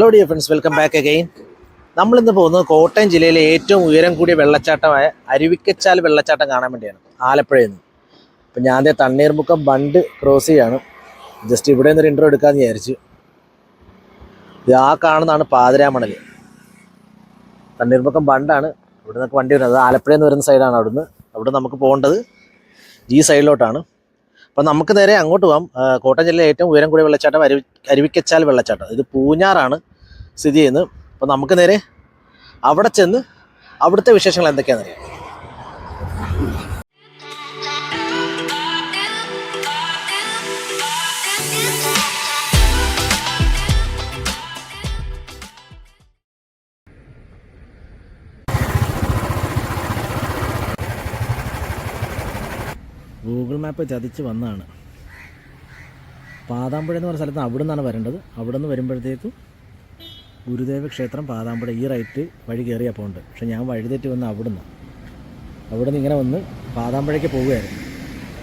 Hello dear friends welcome back again നമ്മളിന്ന് പോകുന്നത് കോട്ടയം ജില്ലയിലെ ഏറ്റവും ഉയരം കൂടിയ വെള്ളച്ചാട്ടമായ അരുവിക്കച്ചാൽ വെള്ളച്ചാട്ടം കാണാൻ വേണ്ടിയാണ് ആലപ്പുഴയിൽ നിന്ന്. അപ്പം ഞാൻ അതേ തണ്ണീർമുക്കം ബണ്ട് ക്രോസ് ചെയ്യാണ്. ജസ്റ്റ് ഇവിടെ നിന്നൊരു ഇൻട്രോ എടുക്കാമെന്ന് വിചാരിച്ചു. ഇത് ആ കാണുന്നതാണ് പാതിരാമണൽ തണ്ണീർമുക്കം ബണ്ടാണ്. ഇവിടെ നിന്നൊക്കെ വണ്ടി വരുന്നത്. ആലപ്പുഴയിൽ നിന്ന് വരുന്ന സൈഡാണ് അവിടുന്ന്. അവിടെ നമുക്ക് പോകേണ്ടത് ഈ സൈഡിലോട്ടാണ് അപ്പം നമുക്ക് നേരെ അങ്ങോട്ട് പോകാം കോട്ടയം ജില്ലയിലെ ഏറ്റവും ഉയരം കൂടിയ വെള്ളച്ചാട്ടം അരുവി അരുവിക്കച്ചാൽ വെള്ളച്ചാട്ടം. ഇത് പൂഞ്ഞാറാണ് സ്ഥിതി ചെയ്യുന്നത്. അപ്പം നമുക്ക് നേരെ അവിടെ ചെന്ന് അവിടുത്തെ വിശേഷങ്ങൾ എന്തൊക്കെയാണെന്ന് ഗൂഗിൾ മാപ്പ് ചതിച്ച് വന്നതാണ് പാതാമ്പുഴ എന്ന് പറഞ്ഞ സ്ഥലത്ത് അവിടെ നിന്നാണ് വരേണ്ടത്. അവിടെ നിന്ന് വരുമ്പോഴത്തേക്കും ഗുരുദേവ ക്ഷേത്രം പാതാമ്പുഴ ഈ റൈറ്റ് വഴി കയറിയാൽ പോകുന്നുണ്ട് പക്ഷേ ഞാൻ വഴിതെറ്റി വന്ന് അവിടുന്ന്. അവിടുന്ന് ഇങ്ങനെ വന്ന് പാതാമ്പുഴയ്ക്ക് പോവുകയായിരുന്നു.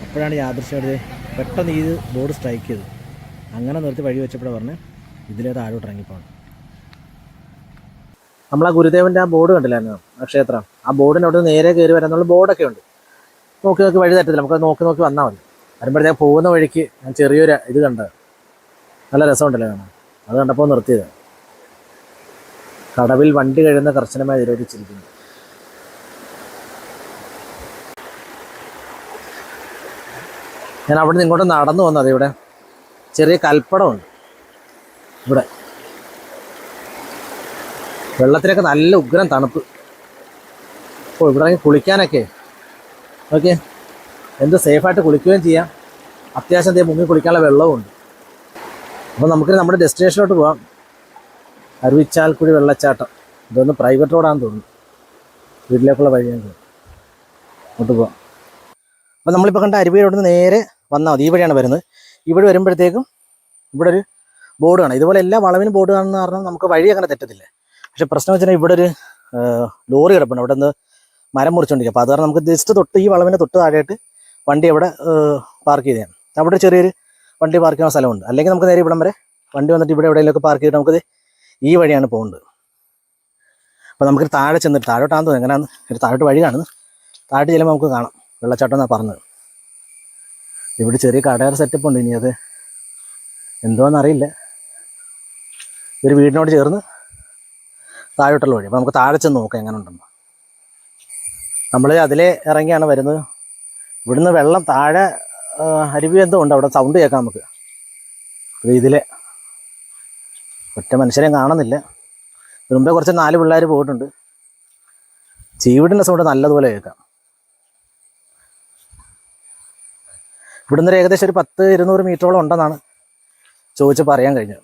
അപ്പോഴാണ് യാദൃശ്യമായിട്ട് പെട്ടെന്ന് ഈ ബോർഡ് സ്ട്രൈക്ക് ചെയ്ത്. അങ്ങനെ നിർത്തി വഴി വെച്ചപ്പോഴാണ് പറഞ്ഞ് ഇതിലേ താഴോട്ട് ഇറങ്ങിപ്പോണം നമ്മൾ ആ ഗുരുദേവന്റെ ആ ബോർഡ് കണ്ടില്ലായിരുന്നു ആ ക്ഷേത്രം. ആ അവിടെ നിന്ന് നേരെ കയറി വരാന്നുള്ള ബോർഡൊക്കെ ഉണ്ട്. നോക്കി നോക്കി വഴി തെറ്റത്തില്ല. നമുക്ക് നോക്കി നോക്കി വന്നാൽ മതി. വരുമ്പോഴത്തേക്ക് പോകുന്ന വഴിക്ക് ഞാൻ ചെറിയൊരു ഇത് കണ്ടത് നല്ല രസമുണ്ടല്ലോ കാണാൻ. അത് കണ്ടപ്പോൾ നിർത്തിയത്. കടവിൽ വണ്ടി കഴിയുന്ന കർശനമായി നിരോധിച്ചിരിക്കുന്നു ഞാൻ അവിടെ നിന്ന് ഇങ്ങോട്ട് നടന്നു വന്നത് ഇവിടെ. ചെറിയ കൽപ്പടമുണ്ട്. ഇവിടെ. വെള്ളത്തിനൊക്കെ നല്ല ഉഗ്രം തണുപ്പ്. ഓ ഇവിടെ കുളിക്കാനൊക്കെ ഓക്കെ. എന്ത് സേഫായിട്ട് കുളിക്കുകയും ചെയ്യാം. അത്യാവശ്യം ദേ മുങ്ങി കുളിക്കാനുള്ള വെള്ളവുമുണ്ട്. അപ്പോൾ നമുക്ക് നമ്മുടെ ഡെസ്റ്റിനേഷനിലോട്ട് പോകാം അരുവിച്ചാൽക്കുഴി വെള്ളച്ചാട്ടം. ഇതൊന്ന് പ്രൈവറ്റ് റോഡാണെന്ന് തോന്നുന്നു. വീട്ടിലേക്കുള്ള വഴിയാണ് അങ്ങോട്ട് പോകാം അപ്പോൾ നമ്മളിപ്പോൾ കണ്ട അരുവി റോഡിൽ നിന്ന് നേരെ വന്നാൽ മതി. ഈ വഴിയാണ് വരുന്നത്. ഇവിടെ വരുമ്പോഴത്തേക്കും ഇവിടെ ഒരു ബോർഡ് കാണാം. ഇതുപോലെ എല്ലാ വളവിനും ബോർഡ് കാണുന്ന കാരണം നമുക്ക് വഴി അങ്ങനെ തെറ്റത്തില്ല. പക്ഷെ പ്രശ്നം വെച്ചാൽ ഇവിടെ ഒരു ലോറി കിടപ്പുണ്ട്. അവിടെ നിന്ന് മരം മുറിച്ചുകൊണ്ടിരിക്കുക അപ്പോൾ അത് നമുക്ക് ജസ്റ്റ് തൊട്ട് ഈ വളവിന്റെ തൊട്ട് താഴെയായിട്ട് വണ്ടി അവിടെ പാർക്ക് ചെയ്തതാണ്. അവിടെ ചെറിയൊരു വണ്ടി പാർക്ക് ചെയ്യുന്ന സ്ഥലമുണ്ട്. അല്ലെങ്കിൽ നമുക്ക് നേരെ ഇവിടം വരെ വണ്ടി വന്നിട്ട് ഇവിടെ എവിടെയെങ്കിലും പാർക്ക് ചെയ്തിട്ട് നമുക്കത് ഈ വഴിയാണ് പോകേണ്ടത്. അപ്പോൾ നമുക്ക് താഴെ ചെന്നിട്ട് താഴോട്ടാന്ന് തോന്നുന്നു. എങ്ങനെയാന്ന്? ഒരു താഴോട്ട് വഴി കാണുന്നു. താഴോട്ട് ചെല്ലുമ്പോൾ നമുക്ക് കാണാം. വെള്ളച്ചാട്ടം എന്നാണ് പറഞ്ഞത്. ഇവിടെ ചെറിയ കടയർ സെറ്റപ്പ് ഉണ്ട്. ഇനി അത് എന്തോന്നറിയില്ല ഒരു വീടിനോട് ചേർന്ന് താഴോട്ടുള്ള വഴി. അപ്പോൾ നമുക്ക് താഴെ ചെന്ന് നോക്കാം എങ്ങനെ ഉണ്ടെന്ന് നമ്മൾ അതിലെ ഇറങ്ങിയാണ് വരുന്നത്. ഇവിടുന്ന് വെള്ളം താഴെ അരുവി എന്തോ ഉണ്ട്. അവിടെ സൗണ്ട് കേൾക്കാം നമുക്ക്. അപ്പോൾ ഇതിലെ. ഒറ്റ മനുഷ്യരെയും കാണുന്നില്ല. മുമ്പേ കുറച്ച് നാല് പിള്ളേർ പോയിട്ടുണ്ട്. ചീവിടിന്റെ സൗണ്ട് നല്ലതുപോലെ കേൾക്കാം. ഇവിടുന്ന് ഒരു ഏകദേശം ഒരു പത്ത് ഇരുന്നൂറ് മീറ്ററോളം ഉണ്ടെന്നാണ് ചോദിച്ച് പറയാൻ കഴിഞ്ഞത്.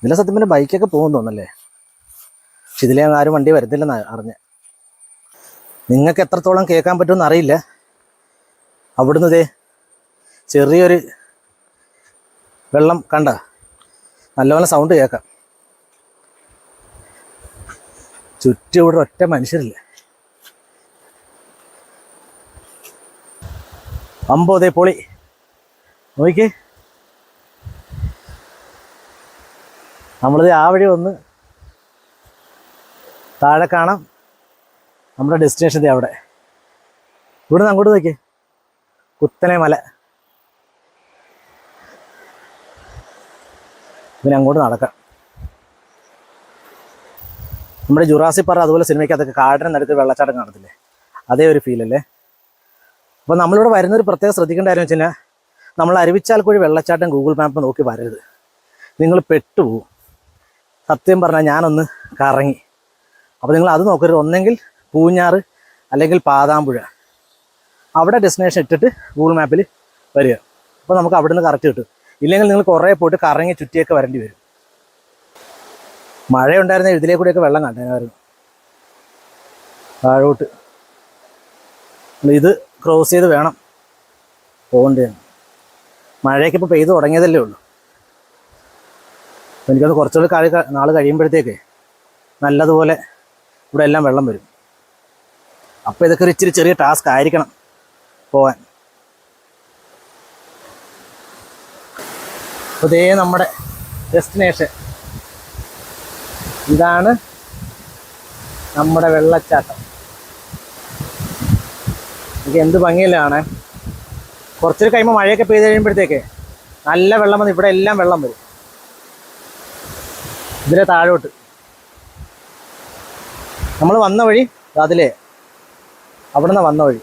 ഇതിലെ സത്യം പിന്നെ ബൈക്കൊക്കെ പോകും തോന്നല്ലേ ഇതിലെ ആരും വണ്ടി വരത്തില്ലെന്ന് അറിഞ്ഞ. നിങ്ങൾക്ക് എത്രത്തോളം കേൾക്കാൻ പറ്റുമെന്ന് അറിയില്ല. അവിടുന്ന് ഇതേ ചെറിയൊരു വെള്ളം കണ്ട. നല്ലപോലെ സൗണ്ട് കേൾക്കാം. ചുറ്റും ഇവിടെ ഒറ്റ മനുഷ്യരില്ല. അമ്പതേ പൊളി. നോക്കിക്കേ. നമ്മളിത് ആ വഴി ഒന്ന് താഴെ കാണാം. നമ്മുടെ ഡെസ്റ്റിനേഷൻ അവിടെ. ഇവിടെ നിന്ന് അങ്ങോട്ട് നോക്കിയേ. കുത്തനെ മല. പിന്നെ അങ്ങോട്ട് നടക്കാം. നമ്മുടെ ജുറാസി പാറ അതുപോലെ സിനിമയ്ക്കകത്തൊക്കെ കാടിന് നടുക്ക് വെള്ളച്ചാട്ടം കാണത്തില്ലേ? അതേ ഒരു ഫീലല്ലേ അപ്പോൾ നമ്മളിവിടെ വരുന്നൊരു പ്രത്യേകം ശ്രദ്ധിക്കേണ്ട കാര്യം വെച്ച് കഴിഞ്ഞാൽ നമ്മൾ അരുവിച്ചാൽ കൂടി വെള്ളച്ചാട്ടം ഗൂഗിൾ മാപ്പ് നോക്കി വരരുത്. നിങ്ങൾ പെട്ടുപോകും സത്യം പറഞ്ഞാൽ ഞാനൊന്ന് കറങ്ങി. അപ്പോൾ നിങ്ങൾ അത് നോക്കരുത്. ഒന്നെങ്കിൽ പൂഞ്ഞാറ് അല്ലെങ്കിൽ പാതാമ്പുഴ. അവിടെ ഡെസ്റ്റിനേഷൻ ഇട്ടിട്ട് ഗൂഗിൾ മാപ്പിൽ വരിക. അപ്പോൾ നമുക്ക് അവിടെ നിന്ന് കറക്റ്റ് കിട്ടും. ഇല്ലെങ്കിൽ നിങ്ങൾ കുറേ പോയിട്ട് കറങ്ങി ചുറ്റിയൊക്കെ വരേണ്ടി വരും. മഴ ഉണ്ടായിരുന്ന ഇതിലേ കൂടെയൊക്കെ വെള്ളം കണ്ടേനായിരുന്നു താഴോട്ട്. ഇത് ക്രോസ് ചെയ്ത് വേണം പോകേണ്ടത് മഴയൊക്കെ ഇപ്പോൾ പെയ്ത് തുടങ്ങിയതല്ലേ ഉള്ളൂ. എനിക്കത് കുറച്ചുകൂടി കാലി നാൾ കഴിയുമ്പോഴത്തേക്ക് നല്ലതുപോലെ ഇവിടെ എല്ലാം വെള്ളം വരും. അപ്പോൾ ഇതൊക്കെ ഒരു ഇച്ചിരി ചെറിയ ടാസ്ക് ആയിരിക്കണം പോവാൻ. അതേ നമ്മുടെ ഡെസ്റ്റിനേഷൻ ഇതാണ് നമ്മുടെ വെള്ളച്ചാട്ടം. എനിക്ക് എന്ത് ഭംഗിയിലാണ്. കുറച്ചൊരു കഴിയുമ്പോൾ മഴയൊക്കെ പെയ്ത് കഴിയുമ്പോഴത്തേക്ക് നല്ല വെള്ളം വന്ന് ഇവിടെ എല്ലാം വെള്ളം വരും. ഇതിലെ താഴോട്ട്. നമ്മൾ വന്ന വഴി അതിലേ അവിടെ നിന്ന് വന്ന വഴി.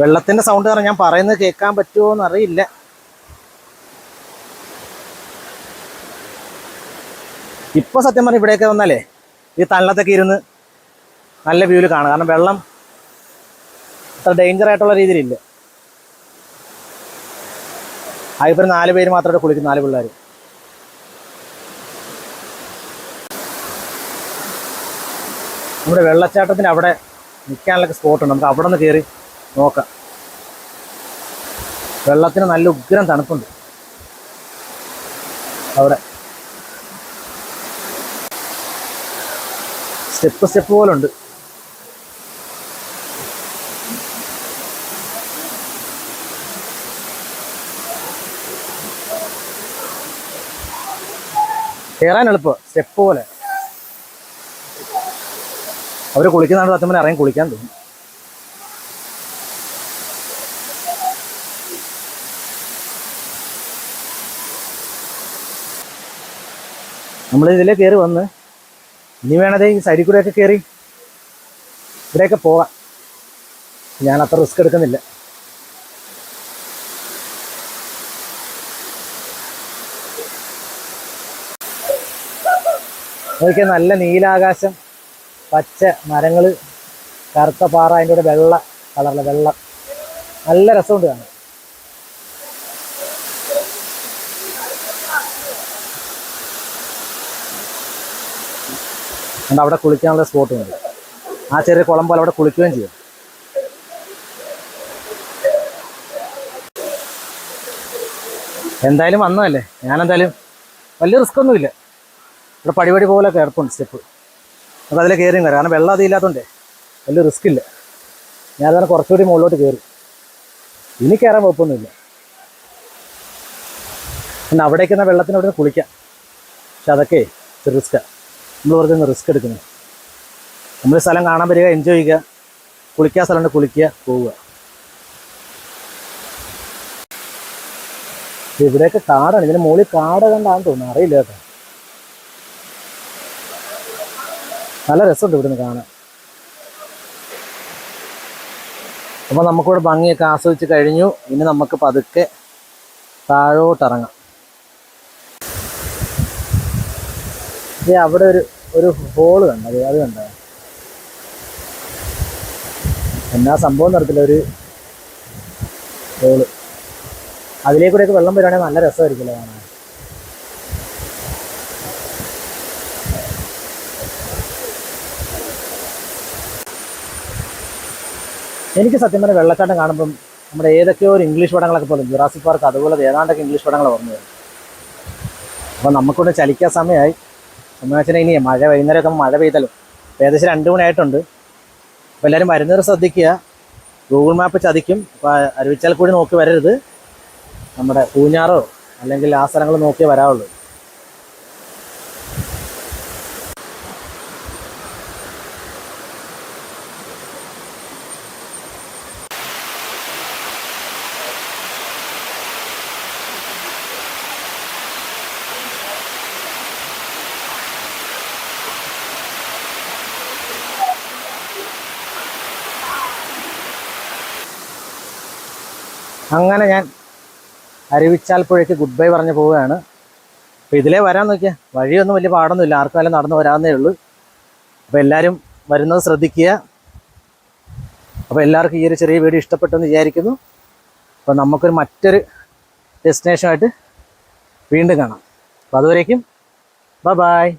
വെള്ളത്തിന്റെ സൗണ്ട് കാരണം ഞാൻ പറയുന്നത് കേൾക്കാൻ പറ്റുമോ എന്ന് അറിയില്ല ഇപ്പൊ സത്യം പറഞ്ഞാൽ ഇവിടെയൊക്കെ വന്നാലേ ഈ തള്ളത്തൊക്കെ ഇരുന്ന് നല്ല വ്യൂവിൽ കാണാം. കാരണം വെള്ളം അത്ര ഡേഞ്ചർ ആയിട്ടുള്ള രീതിയിലില്ല. അതിപ്പോൾ നാല് പേര് മാത്രമേ കുളിക്കും നാല് പിള്ളേർ നമ്മുടെ വെള്ളച്ചാട്ടത്തിന് അവിടെ നിൽക്കാനുള്ള സ്പോട്ട് ഉണ്ട് നമുക്ക് അവിടെ നിന്ന് കയറി നോക്കാം. വെള്ളത്തിന് നല്ല ഉഗ്രം തണുപ്പുണ്ട്. അവിടെ. സ്റ്റെപ്പ് സ്റ്റെപ്പ് പോലെ ഉണ്ട് കയറാൻ എളുപ്പം. സ്റ്റെപ്പ് പോലെ. അവർ കുളിക്കുന്നതാണ് സത്യം പറഞ്ഞാൽ ഇറങ്ങി കുളിക്കാൻ തോന്നും. നമ്മൾ ഇതിലേ കയറി വന്ന് ഇനി വേണതേ ഈ സൈഡിൽ കൂടെയൊക്കെ കയറി ഇവിടെയൊക്കെ പോകാം. ഞാൻ അത്ര റിസ്ക് എടുക്കുന്നില്ല. അതൊക്കെ നല്ല നീലാകാശം. പച്ച മരങ്ങൾ കറുത്ത പാറ അതിന്റെ കൂടെ വെള്ള കളറിലെ വെള്ളം. നല്ല രസമുണ്ട് കാണാൻ. അതുകൊണ്ട് അവിടെ കുളിക്കാനുള്ള സ്പോട്ട് ഉണ്ട്. ആ ചെറിയ കുളം പോലെ അവിടെ കുളിക്കുകയും ചെയ്യും. എന്തായാലും വന്നതല്ലേ? ഞാനെന്തായാലും വലിയ റിസ്ക് ഒന്നുമില്ല. ഇവിടെ പടിപടി പോലെ കിടപ്പുണ്ട് സ്റ്റെപ്പ് നമുക്ക് അതിൽ കയറിയും കയറാം കാരണം വെള്ളം അതില്ലാത്തതുകൊണ്ടേ വലിയ റിസ്ക് ഇല്ല. ഞാൻ അതാണ് കുറച്ചുകൂടി മുകളിലോട്ട് കയറി. ഇനി കയറാൻ കുഴപ്പമൊന്നുമില്ല. പിന്നെ അവിടേക്ക് എന്നാൽ വെള്ളത്തിന് അവിടെ നിന്ന് കുളിക്കാം. പക്ഷെ അതൊക്കെ റിസ്ക്കാണ് നമ്മൾ വെറുതെ റിസ്ക് എടുക്കുന്നത് നമ്മൾ സ്ഥലം കാണാൻ വരിക എൻജോയ് ചെയ്യുക. കുളിക്കാൻ സ്ഥലമുണ്ട് കുളിക്കുക പോവുക. ഇവിടെയൊക്കെ കാടാണ്. ഇതിന് മുകളിൽ കാട് കണ്ടാന്ന് തോന്നുന്നു. അറിയില്ല കേട്ടോ. നല്ല രസമുണ്ട് ഇവിടുന്ന് കാണാൻ. അപ്പോൾ നമുക്കിവിടെ ഭംഗിയൊക്കെ ആസ്വദിച്ച് കഴിഞ്ഞു. ഇനി നമുക്ക് പതുക്കെ താഴോട്ടിറങ്ങാം. ദേ അവിടെ ഒരു ഒരു ഹോൾ കണ്ടത് അത് കണ്ട? എന്നാ സംഭവം നടത്തില്ല ഒരു ഹോൾ അതിലേക്കൂടെയൊക്കെ വെള്ളം വരുവാണെങ്കിൽ നല്ല രസമായിരിക്കുമല്ലോ കാണാൻ. എനിക്ക് സത്യം പറഞ്ഞാൽ വെള്ളച്ചാട്ടം കാണുമ്പം നമ്മുടെ ഏതൊക്കെയോ ഒരു ഇംഗ്ലീഷ് പടങ്ങളൊക്കെ പോലെ ജുറാസിക് പാർക്ക് അതുപോലെ ഏതാണ്ടൊക്കെ ഇംഗ്ലീഷ് പടങ്ങൾ ഓർമ്മ വരും. അപ്പോൾ നമുക്കൊന്ന് ചലിക്കാൻ സമയമായി സമയം ഇനി മഴ വൈകുന്നേരമൊക്കെ മഴ പെയ്തല്ലോ ഏകദേശം രണ്ട് മണിയായിട്ടുണ്ട്. അപ്പോൾ എല്ലാവരും വരുന്നവർ ശ്രദ്ധിക്കുക. ഗൂഗിൾ മാപ്പ് ചതിക്കും. അപ്പോൾ അരുവിച്ചാൽ കൂടി നോക്കി വരരുത്. നമ്മുടെ പൂഞ്ഞാറോ അല്ലെങ്കിൽ ആ സ്ഥലങ്ങൾ നോക്കിയേ വരാവുള്ളൂ. അങ്ങനെ ഞാൻ അരുവിച്ചാൽ പുഴയ്ക്ക് ഗുഡ് ബൈ പറഞ്ഞു പോവുകയാണ്. അപ്പോൾ ഇതിലേ വരാൻ നോക്കിയാൽ വഴിയൊന്നും വലിയ പാടൊന്നുമില്ല. വല്ല നടന്നു വരാവുന്നേ ഉള്ളൂ. അപ്പോൾ എല്ലാവരും വരുന്നത് ശ്രദ്ധിക്കുക. അപ്പോൾ എല്ലാവർക്കും ഈ ഒരു ചെറിയ വീഡിയോ ഇഷ്ടപ്പെട്ടെന്ന് വിചാരിക്കുന്നു. അപ്പോൾ നമുക്കൊരു മറ്റൊരു ഡെസ്റ്റിനേഷനായിട്ട് വീണ്ടും കാണാം. അപ്പോൾ അതുവരേക്കും ബൈ ബായ്